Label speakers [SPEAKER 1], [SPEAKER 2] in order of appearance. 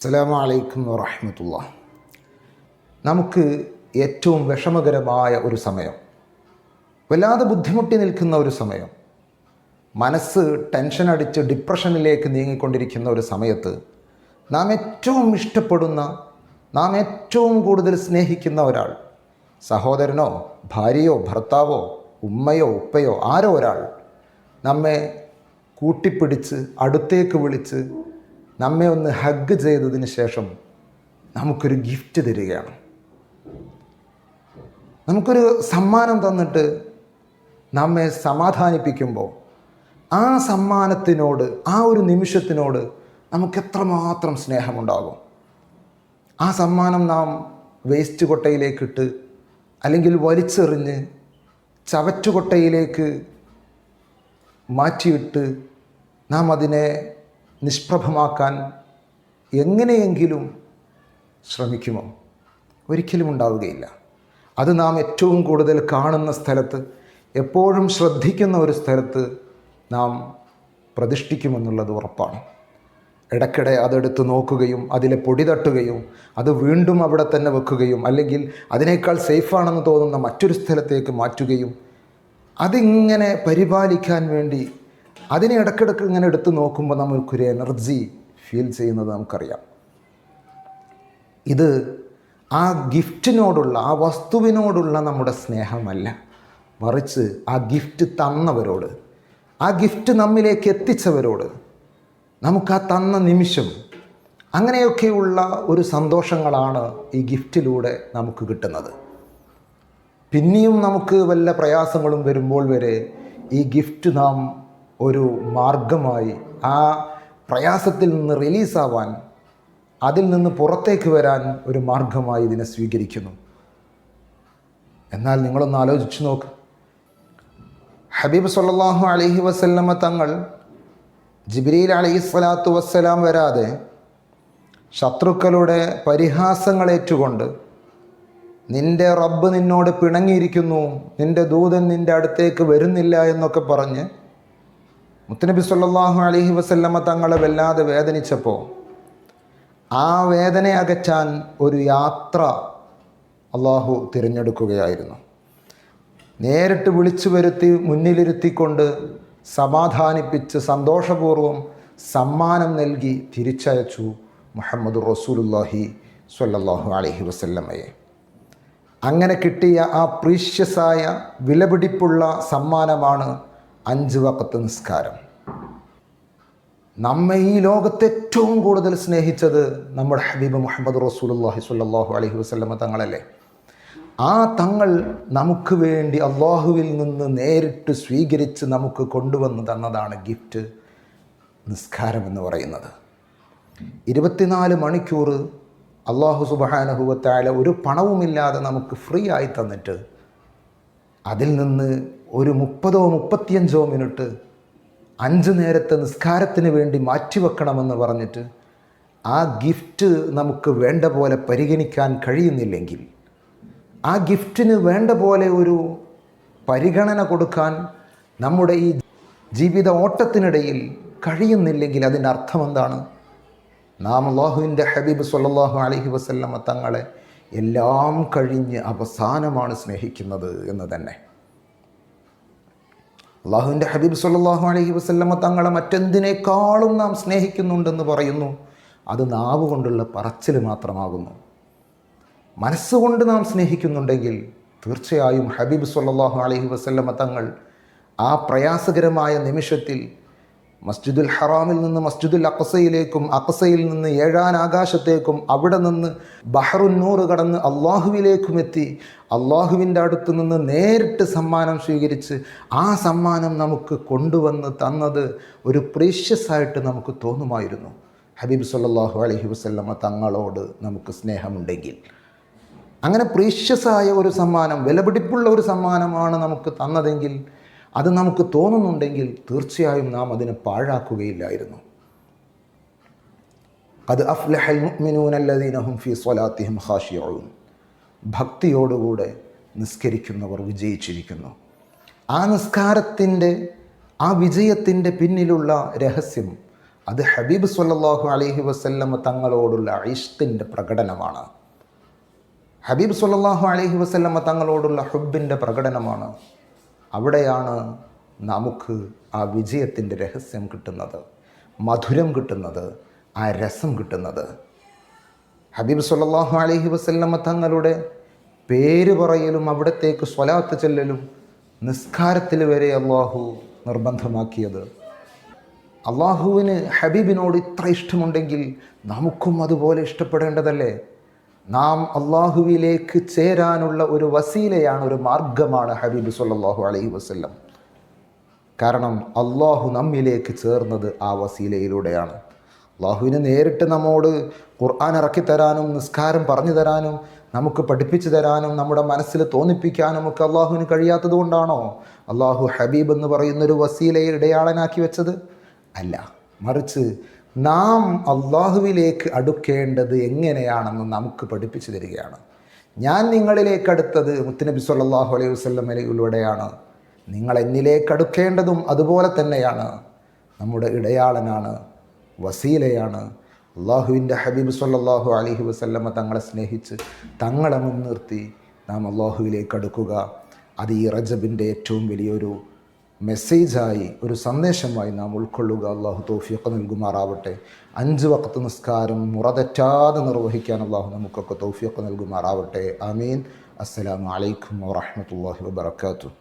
[SPEAKER 1] അസ്സലാമു അലൈക്കും വറഹമത്തുള്ള നമുക്ക് ഏറ്റവും വിഷമകരമായ ഒരു സമയം വല്ലാതെ ബുദ്ധിമുട്ടി നിൽക്കുന്ന ഒരു സമയം മനസ്സ് ടെൻഷൻ അടിച്ച് ഡിപ്രഷനിലേക്ക് നീങ്ങിക്കൊണ്ടിരിക്കുന്ന ഒരു സമയത്ത് നാം ഏറ്റവും ഇഷ്ടപ്പെടുന്ന നാം ഏറ്റവും കൂടുതൽ സ്നേഹിക്കുന്ന ഒരാൾ സഹോദരനോ ഭാര്യയോ ഭർത്താവോ ഉമ്മയോ ഉപ്പയോ ആരോ ഒരാൾ നമ്മെ കൂട്ടിപ്പിടിച്ച് അടുത്തേക്ക് വിളിച്ച് നമ്മെ ഒന്ന് ഹഗ് ചെയ്തതിന് ശേഷം നമുക്കൊരു ഗിഫ്റ്റ് തരികയാണ്. നമുക്കൊരു സമ്മാനം തന്നിട്ട് നമ്മെ സമാധാനിപ്പിക്കുമ്പോൾ ആ സമ്മാനത്തിനോട് ആ ഒരു നിമിഷത്തിനോട് നമുക്ക് എത്രമാത്രം സ്നേഹമുണ്ടാകും. ആ സമ്മാനം നാം വേസ്റ്റ് കൊട്ടയിലേക്കിട്ട് അല്ലെങ്കിൽ വലിച്ചെറിഞ്ഞ് ചവറ്റുകൊട്ടയിലേക്ക് മാറ്റിയിട്ട് നാം അതിനെ നിഷ്പ്രഭമാക്കാൻ എങ്ങനെയെങ്കിലും ശ്രമിക്കുമോ? ഒരിക്കലും ഉണ്ടാവുകയില്ല. അത് നാം ഏറ്റവും കൂടുതൽ കാണുന്ന സ്ഥലത്ത് എപ്പോഴും ശ്രദ്ധിക്കുന്ന ഒരു സ്ഥലത്ത് നാം പ്രതിഷ്ഠിക്കുമെന്നുള്ളത് ഉറപ്പാണ്. ഇടയ്ക്കിടെ അതെടുത്ത് നോക്കുകയും അതിലെ പൊടി തട്ടുകയും അത് വീണ്ടും അവിടെ തന്നെ വെക്കുകയും അല്ലെങ്കിൽ അതിനേക്കാൾ സേഫാണെന്ന് തോന്നുന്ന മറ്റൊരു സ്ഥലത്തേക്ക് മാറ്റുകയും അതിങ്ങനെ പരിപാലിക്കാൻ വേണ്ടി അതിനെ ഇടയ്ക്കിടയ്ക്ക് ഇങ്ങനെ എടുത്ത് നോക്കുമ്പോൾ നമുക്കൊരു എനർജി ഫീൽ ചെയ്യുന്നത് നമുക്കറിയാം. ഇത് ആ ഗിഫ്റ്റിനോടുള്ള ആ വസ്തുവിനോടുള്ള നമ്മുടെ സ്നേഹമല്ല. മറിച്ച് ആ ഗിഫ്റ്റ് തന്നവരോട് ആ ഗിഫ്റ്റ് നമ്മിലേക്ക് എത്തിച്ചവരോട് നമുക്ക് ആ തന്ന നിമിഷം അങ്ങനെയൊക്കെയുള്ള ഒരു സന്തോഷങ്ങളാണ് ഈ ഗിഫ്റ്റിലൂടെ നമുക്ക് കിട്ടുന്നത്. പിന്നെയും നമുക്ക് വല്ല പ്രയാസങ്ങളും വരുമ്പോൾ വരെ ഈ ഗിഫ്റ്റ് നാം ഒരു മാർഗമായി ആ പ്രയാസത്തിൽ നിന്ന് റിലീസാവാൻ അതിൽ നിന്ന് പുറത്തേക്ക് വരാൻ ഒരു മാർഗമായി ഇതിനെ സ്വീകരിക്കുന്നു. എന്നാൽ നിങ്ങളൊന്ന് ആലോചിച്ച് നോക്ക്. ഹബീബ് സല്ലാഹു അലഹി വസല്ലമ തങ്ങൾ ജിബ്രീൽ അലൈഹി സ്വലാത്തു വസ്സലാം വരാതെ ശത്രുക്കളുടെ പരിഹാസങ്ങളേറ്റുകൊണ്ട് നിന്റെ റബ്ബ് നിന്നോട് പിണങ്ങിയിരിക്കുന്നു നിന്റെ ദൂതൻ നിന്റെ അടുത്തേക്ക് വരുന്നില്ല എന്നൊക്കെ പറഞ്ഞ് മുത്തനബി സല്ലാഹു അലഹി വസല്ലമ്മ തങ്ങളെ വല്ലാതെ വേദനിച്ചപ്പോൾ ആ വേദന അകറ്റാൻ ഒരു യാത്ര അള്ളാഹു തിരഞ്ഞെടുക്കുകയായിരുന്നു. നേരിട്ട് വിളിച്ചു വരുത്തി മുന്നിലിരുത്തിക്കൊണ്ട് സമാധാനിപ്പിച്ച് സന്തോഷപൂർവം സമ്മാനം നൽകി തിരിച്ചയച്ചു മുഹമ്മദ് റസൂലുല്ലാഹി സ്വല്ലല്ലാഹു അലഹി വസല്ലമ്മയെ അങ്ങനെ കിട്ടിയ ആ പ്രീഷ്യസായ വിലപിടിപ്പുള്ള സമ്മാനമാണ് അഞ്ച് വക്കത്ത് നിസ്കാരം. നമ്മെ ഈ ലോകത്ത് ഏറ്റവും കൂടുതൽ സ്നേഹിച്ചത് നമ്മുടെ ഹബീബ് മുഹമ്മദ് റസൂലുല്ലാഹി സ്വല്ലല്ലാഹു അലഹി വസല്ലമ തങ്ങളല്ലേ? ആ തങ്ങൾ നമുക്ക് വേണ്ടി അള്ളാഹുവിൽ നിന്ന് നേരിട്ട് സ്വീകരിച്ച് നമുക്ക് കൊണ്ടുവന്ന് തന്നതാണ് ഗിഫ്റ്റ് നിസ്കാരം എന്ന് പറയുന്നത്. ഇരുപത്തിനാല് മണിക്കൂർ അള്ളാഹു സുബാനഹുവത്തായ ഒരു പണവുമില്ലാതെ നമുക്ക് ഫ്രീ ആയി തന്നിട്ട് അതിൽ നിന്ന് ഒരു മുപ്പതോ മുപ്പത്തിയഞ്ചോ മിനിറ്റ് അഞ്ച് നേരത്തെ നിസ്കാരത്തിന് വേണ്ടി മാറ്റിവെക്കണമെന്ന് പറഞ്ഞിട്ട് ആ ഗിഫ്റ്റ് നമുക്ക് വേണ്ട പോലെ പരിഗണിക്കാൻ കഴിയുന്നില്ലെങ്കിൽ ആ ഗിഫ്റ്റിന് വേണ്ട പോലെ ഒരു പരിഗണന കൊടുക്കാൻ നമ്മുടെ ഈ ജീവിത ഓട്ടത്തിനിടയിൽ കഴിയുന്നില്ലെങ്കിൽ അതിന്റെ അർത്ഥം എന്താണ്? നാം അള്ളാഹുവിന്റെ ഹബീബ് സല്ലാഹു അലഹി വസല്ലമ്മ തങ്ങളെ എല്ലാം കഴിഞ്ഞ് അവസാനമാണ് സ്നേഹിക്കുന്നത് എന്ന് തന്നെ. അള്ളാഹുവിന്റെ ഹബീബ് സല്ലാഹു അലഹി വസ്ല്ലമ്മ തങ്ങളെ മറ്റെന്തിനേക്കാളും നാം സ്നേഹിക്കുന്നുണ്ടെന്ന് പറയുന്നു. അത് നാവ് കൊണ്ടുള്ള പറച്ചിൽ മാത്രമാകുന്നു. മനസ്സുകൊണ്ട് നാം സ്നേഹിക്കുന്നുണ്ടെങ്കിൽ തീർച്ചയായും ഹബീബ് സല്ലാഹു അലഹി വസ്ല്ലമ്മ തങ്ങൾ ആ പ്രയാസകരമായ നിമിഷത്തിൽ മസ്ജിദുൽ ഹറാമിൽ നിന്ന് മസ്ജിദുൽ അക്സയിലേക്കും അക്സയിൽ നിന്ന് ഏഴാൻ ആകാശത്തേക്കും അവിടെ നിന്ന് ബഹറുന്നൂറ് കടന്ന് അള്ളാഹുവിലേക്കും എത്തി. അള്ളാഹുവിന്റെ അടുത്ത് നിന്ന് നേരിട്ട് സമ്മാനം സ്വീകരിച്ച് ആ സമ്മാനം നമുക്ക് കൊണ്ടുവന്ന് തന്നത് ഒരു പ്രീഷ്യസ് ആയിട്ട് നമുക്ക് തോന്നുമായിരുന്നു. ഹബീബ് സല്ലാഹു അലഹി വസ്ല്ലമ്മ തങ്ങളോട് നമുക്ക് സ്നേഹമുണ്ടെങ്കിൽ. അങ്ങനെ പ്രീഷ്യസായ ഒരു സമ്മാനം വിലപിടിപ്പുള്ള ഒരു സമ്മാനമാണ് നമുക്ക് തന്നതെങ്കിൽ അത് നമുക്ക് തോന്നുന്നുണ്ടെങ്കിൽ തീർച്ചയായും നാം അതിനെ പാഴാക്കുകയില്ലായിരുന്നു. അത് അഫ്ലഹൽ മുഅ്മിനൂനല്ലദീനഹും ഫി സ്വലാത്തിഹിം ഭക്തിയോടുകൂടെ നിസ്കരിക്കുന്നവർ വിജയിച്ചിരിക്കുന്നു. ആ നിസ്കാരത്തിന്റെ ആ വിജയത്തിന്റെ പിന്നിലുള്ള രഹസ്യം അത് ഹബീബ് സല്ലാഹു അലഹി വസല്ലമ തങ്ങളോടുള്ള ഇഷ്കിന്റെ പ്രകടനമാണ്. ഹബീബ് സല്ലാഹു അലഹി വസല്ലമ തങ്ങളോടുള്ള ഹുബിന്റെ പ്രകടനമാണ്. അവിടെയാണ് നമുക്ക് ആ വിജയത്തിന്റെ രഹസ്യം കിട്ടുന്നത് മധുരം കിട്ടുന്നത് ആ രസം കിട്ടുന്നത്. ഹബീബ് സല്ലല്ലാഹു അലഹി വസല്ലമ തങ്ങളുടെ പേര് പറയലും അവിടത്തേക്ക് സ്വലാത്ത് ചെല്ലലും നിസ്കാരത്തിൽ വരെ അള്ളാഹു നിർബന്ധമാക്കിയത്. അള്ളാഹുവിന് ഹബീബിനോട് ഇത്ര ഇഷ്ടമുണ്ടെങ്കിൽ നമുക്കും അതുപോലെ ഇഷ്ടപ്പെടേണ്ടതല്ലേ? നാം അള്ളാഹുവിലേക്ക് ചേരാനുള്ള ഒരു വസീലയാണ് ഒരു മാർഗമാണ് ഹബീബ് സല്ലാഹു അലൈഹി വസ്ല്ലം. കാരണം അള്ളാഹു നമ്മിലേക്ക് ചേർന്നത് ആ വസീലയിലൂടെയാണ്. അള്ളാഹുവിന് നേരിട്ട് നമ്മോട് ഖുർആൻ ഇറക്കി തരാനും നിസ്കാരം പറഞ്ഞു തരാനും നമുക്ക് പഠിപ്പിച്ചു തരാനും നമ്മുടെ മനസ്സിൽ തോന്നിപ്പിക്കാനും ഒക്കെ അള്ളാഹുവിന് കഴിയാത്തത് കൊണ്ടാണോ അള്ളാഹു ഹബീബ് എന്ന് പറയുന്നൊരു വസീലയെ ഇടയാളനാക്കി വെച്ചത്? അല്ല. മറിച്ച് നാം അള്ളാഹുവിലേക്ക് അടുക്കേണ്ടത് എങ്ങനെയാണെന്ന് നമുക്ക് പഠിപ്പിച്ചു തരികയാണ്. ഞാൻ നിങ്ങളിലേക്ക് അടുത്തത് മുത്തുനബി സല്ലാഹു അലൈഹി വസല്ലമയിലൂടെയാണ്. നിങ്ങൾ എന്നിലേക്ക് അടുക്കേണ്ടതും അതുപോലെ തന്നെയാണ്. നമ്മുടെ ഇടയാളനാണ് വസീലയാണ്. അള്ളാഹുവിന്റെ ഹബീബ് സല്ലാഹു അലഹി വസല്ലമ തങ്ങളെ സ്നേഹിച്ച് തങ്ങളെ മുൻനിർത്തി നാം അള്ളാഹുവിലേക്ക് അടുക്കുക. അത് ഈ റജബിന്റെ ഏറ്റവും വലിയൊരു മെസ്സേജായി ഒരു സന്ദേശമായി നാം ഉൾക്കൊള്ളുക. അള്ളാഹു തൗഫീഖ് നൽകുമാറാവട്ടെ. അഞ്ച് വക്കത്ത് നിസ്കാരം മുറതെറ്റാതെ നിർവഹിക്കാൻ അള്ളാഹു നമുക്കൊക്കെ തൗഫീഖ് നൽകുമാറാവട്ടെ. അമീൻ അസ്സലാമു അലൈക്കും വറഹ്മത്തുള്ളാഹി വബറകാതുഹു.